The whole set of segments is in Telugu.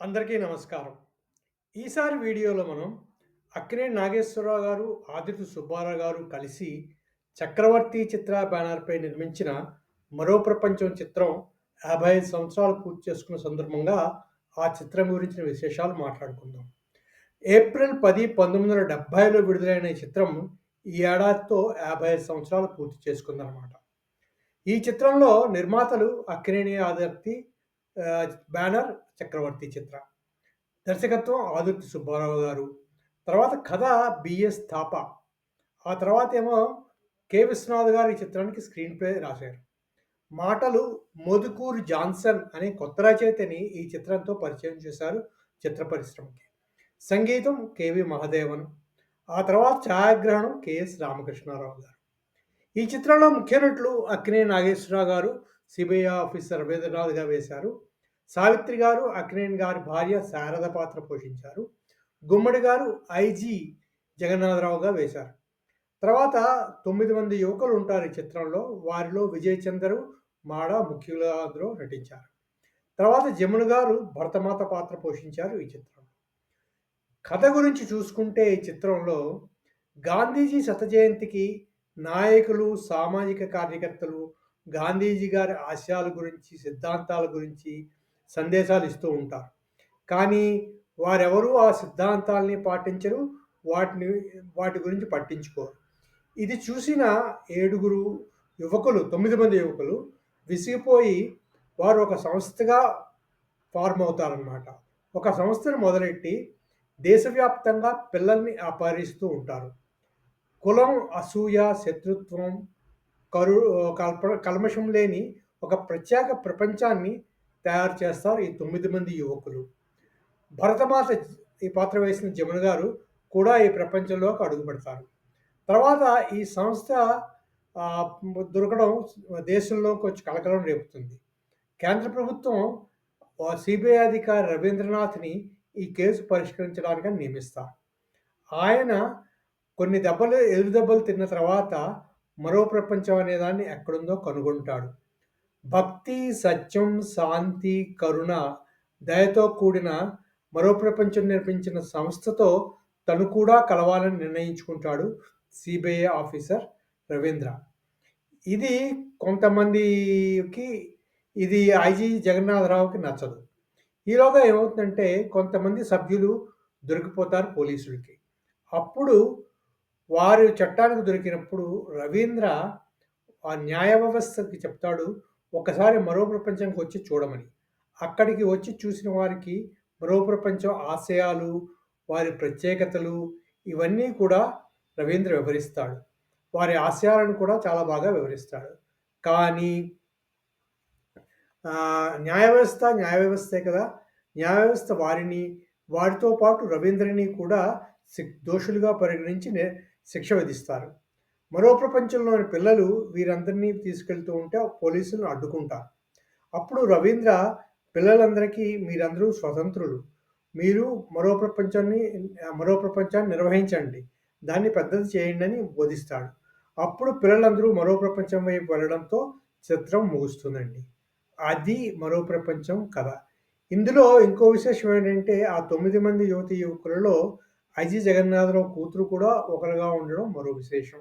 అందరికీ నమస్కారం. ఈసారి వీడియోలో మనం అక్కినేని నాగేశ్వరరావు గారు, ఆదిత్య సుబ్బారావు గారు కలిసి 'చక్రవర్తి' చిత్ర బ్యానర్‌పై నిర్మించిన 'మరో ప్రపంచం' చిత్రం 55 సంవత్సరాలు పూర్తి చేసుకున్న సందర్భంగా ఆ చిత్రం గురించిన విశేషాలు మాట్లాడుకుందాం. ఏప్రిల్ 10, 1970లో విడుదలైన ఈ చిత్రం ఈ ఏడాదితో 55 సంవత్సరాలు పూర్తి చేసుకుందనమాట. ఈ చిత్రంలో నిర్మాతలు అక్కినేని ఆదర్తి బ్యానర్ 'చక్రవర్తి' చిత్ర. దర్శకత్వం ఆదుర్తి సుబ్బారావు గారు. తర్వాత కథ బిఎస్ థాప. ఆ తర్వాత ఏమో కె. విశ్వనాథ్ గారు ఈ చిత్రానికి స్క్రీన్ ప్లే రాశారు. మాటలు మోదుకూరు జాన్సన్ అనే కొత్త రచయితని ఈ చిత్రంతో పరిచయం చేశారు చిత్ర పరిశ్రమకి. సంగీతం కెవి మహాదేవన్. ఆ తర్వాత ఛాయాగ్రహణం కెఎస్ రామకృష్ణారావు గారు. ఈ చిత్రంలో ముఖ్య నటులు అక్కినే నాగేశ్వరరావు గారు సిబిఐ ఆఫీసర్ రవీంద్రనాథ్‌గా వేశారు. సావిత్రి గారు అక్కినేని గారి భార్య శారద పాత్ర పోషించారు. గుమ్మడి గారు ఐజీ జగన్నాథరావుగా వేశారు. తర్వాత తొమ్మిది మంది యువకులు ఉంటారు ఈ చిత్రంలో. వారిలో విజయ్ చందరు, మాడ ముఖ్యులుగా నటించారు. తర్వాత జమున గారు భరతమాత పాత్ర పోషించారు ఈ చిత్రంలో. కథ గురించి చూసుకుంటే ఈ చిత్రంలో గాంధీజీ శత జయంతికి నాయకులు, సామాజిక కార్యకర్తలు గాంధీజీ గారి ఆశయాల గురించి, సిద్ధాంతాల గురించి సందేశాలు ఇస్తూ ఉంటారు. కానీ వారెవరూ ఆ సిద్ధాంతాల్ని పాటించరు. వాటిని వాటి గురించి పట్టించుకోరు. ఇది చూసిన ఏడుగురు యువకులు తొమ్మిది మంది యువకులు విసిగిపోయి వారు ఒక సంస్థగా ఫార్మ్ అవుతారనమాట. ఒక సంస్థను మొదలెట్టి దేశవ్యాప్తంగా పిల్లల్ని అపహరిస్తూ ఉంటారు. కులం, అసూయ, శత్రుత్వం, కరు కల్ప కల్మషం లేని ఒక ప్రత్యేక ప్రపంచాన్ని తయారు చేస్తారు ఈ తొమ్మిది మంది యువకులు. భరతమాత ఈ పాత్ర వేసిన జమున గారు కూడా ఈ ప్రపంచంలోకి అడుగుపెడతారు. తర్వాత ఈ సంస్థ దొరకడం దేశంలోకి వచ్చి కలకలం రేపుతుంది. కేంద్ర ప్రభుత్వం సిబిఐ అధికారి రవీంద్రనాథ్‌ని ఈ కేసు పరిష్కరించడానికి నియమిస్తారు. ఆయన కొన్ని దెబ్బలు ఎదురు దెబ్బలు తిన్న తర్వాత మరో ప్రపంచం అనేదాన్ని ఎక్కడుందో కనుగొంటాడు. భక్తి, సత్యం, శాంతి, కరుణ, దయతో కూడిన మరో ప్రపంచం నిర్మించిన సంస్థతో తను కూడా కలవాలని నిర్ణయించుకుంటాడు సిబిఐ ఆఫీసర్ రవీంద్ర. ఇది కొంతమందికి ఇది ఐజీ జగన్నాథరావుకి నచ్చదు. ఈలోగా ఏమవుతుందంటే కొంతమంది సభ్యులు దొరికిపోతారు పోలీసులకి. అప్పుడు వారు చట్టానికి దొరికినప్పుడు రవీంద్ర ఆ న్యాయ వ్యవస్థకి చెప్తాడు. ఒకసారి మరో ప్రపంచంకి వచ్చి చూడమని. అక్కడికి వచ్చి చూసిన వారికి మరో ప్రపంచం ఆశయాలు, వారి ప్రత్యేకతలు ఇవన్నీ కూడా రవీంద్ర వివరిస్తాడు. వారి ఆశయాలను కూడా చాలా బాగా వివరిస్తాడు. కానీ న్యాయ వ్యవస్థ న్యాయ వ్యవస్థే కదా! న్యాయ వ్యవస్థ వారిని, వారితో పాటు రవీంద్రని కూడా దోషులుగా పరిగణించి శిక్ష విధిస్తారు. మరో ప్రపంచంలోని పిల్లలు వీరందరినీ తీసుకెళ్తూ ఉంటే పోలీసులను అడ్డుకుంటారు. అప్పుడు రవీంద్ర పిల్లలందరికీ మీరందరూ స్వతంత్రులు. మీరు మరో ప్రపంచాన్ని మరో ప్రపంచాన్ని నిర్వహించండి. దాన్ని పెద్దది చేయండని బోధిస్తాడు. అప్పుడు పిల్లలందరూ మరో ప్రపంచం వైపు వెళ్ళడంతో చిత్రం ముగుస్తుందండి. అది మరో ప్రపంచం కథ. ఇందులో ఇంకో విశేషం ఏంటంటే ఆ తొమ్మిది మంది యువతి యువకులలో ఐజీ జగన్నాథరావు కూతురు కూడా ఒకరుగా ఉండడం మరో విశేషం.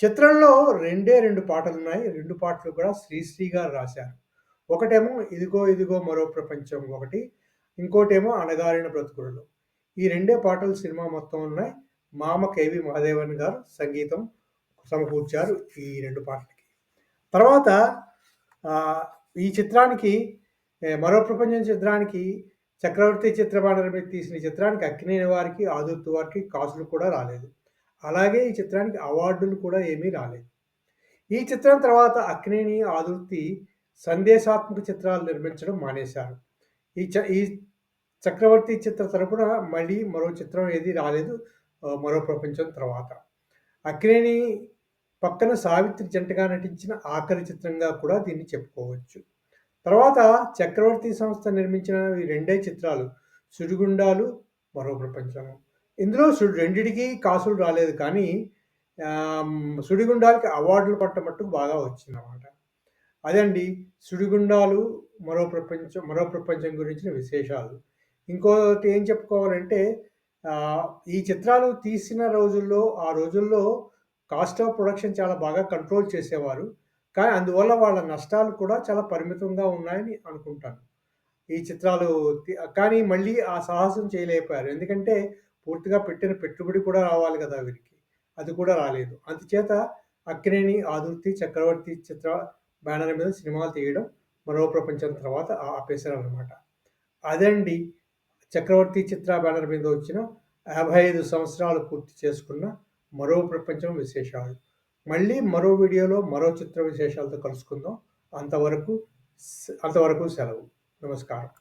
చిత్రంలో రెండే రెండు పాటలు ఉన్నాయి రెండు పాటలు కూడా శ్రీశ్రీ గారు రాశారు. ఒకటేమో 'ఇదిగో ఇదిగో మరో ప్రపంచం' ఒకటి. ఇంకోటేమో 'అణగారిన బ్రతుకులలో'. ఈ రెండే పాటలు సినిమా మొత్తం ఉన్నాయి. మామ కేవి మహాదేవన్ గారు సంగీతం సమకూర్చారు ఈ రెండు పాటలకి. తర్వాత ఈ చిత్రానికి మరో ప్రపంచం చిత్రానికి 'చక్రవర్తి' చిత్ర తీసిన చిత్రానికి అక్కినేని వారికి, ఆదుర్తి వారికి కాసులు కూడా రాలేదు. అలాగే ఈ చిత్రానికి అవార్డులు కూడా ఏమీ రాలేదు. ఈ చిత్రం తర్వాత అక్నేని ఆదుర్తి సందేశాత్మక చిత్రాలు నిర్మించడం మానేశారు. ఈ చ ఈ 'చక్రవర్తి' చిత్ర తరపున మళ్ళీ మరో చిత్రం ఏది రాలేదు. మరో ప్రపంచం తర్వాత. అక్నేని పక్కన సావిత్రి జంటగా నటించిన ఆఖరి చిత్రంగా కూడా దీన్ని చెప్పుకోవచ్చు. తర్వాత 'చక్రవర్తి' సంస్థ నిర్మించిన ఈ రెండే చిత్రాలు 'సుడిగుండాలు', 'మరో ప్రపంచం'. ఇందులో సుడి రెండిటికి కాసులు రాలేదు కానీ 'సుడిగుండాల'కి అవార్డులు పట్ట మట్టుకు బాగా అదే అదండి సుడిగుండాలు మరో ప్రపంచం మరో ప్రపంచం గురించిన విశేషాలు. ఇంకోటి ఏం చెప్పుకోవాలంటే ఈ చిత్రాలు తీసిన రోజుల్లో, ఆ రోజుల్లో కాస్ట్ ఆఫ్ ప్రొడక్షన్ చాలా బాగా కంట్రోల్ చేసేవారు. కానీ అందువల్ల వాళ్ళ నష్టాలు కూడా చాలా పరిమితంగా ఉన్నాయని అనుకుంటాను. ఈ చిత్రాలు కానీ మళ్ళీ ఆ సాహసం చేయలేకపోయారు. ఎందుకంటే పూర్తిగా పెట్టిన పెట్టుబడి కూడా రావాలి కదా వీరికి. అది కూడా రాలేదు. అందుచేత 'అక్కినేని', 'ఆదుర్తి', 'చక్రవర్తి' చిత్ర బ్యానర్ మీద సినిమాలు తీయడం మరో ప్రపంచం తర్వాత ఆపేసారనమాట. అదండి 'చక్రవర్తి' చిత్ర బ్యానర్ మీద వచ్చిన 55 సంవత్సరాలు పూర్తి చేసుకున్న మరో ప్రపంచం విశేషాలు. మళ్ళీ మరో వీడియోలో మరో చిత్ర విశేషాలతో కలుసుకుందాం. అంతవరకు అంతవరకు సెలవు. నమస్కారం.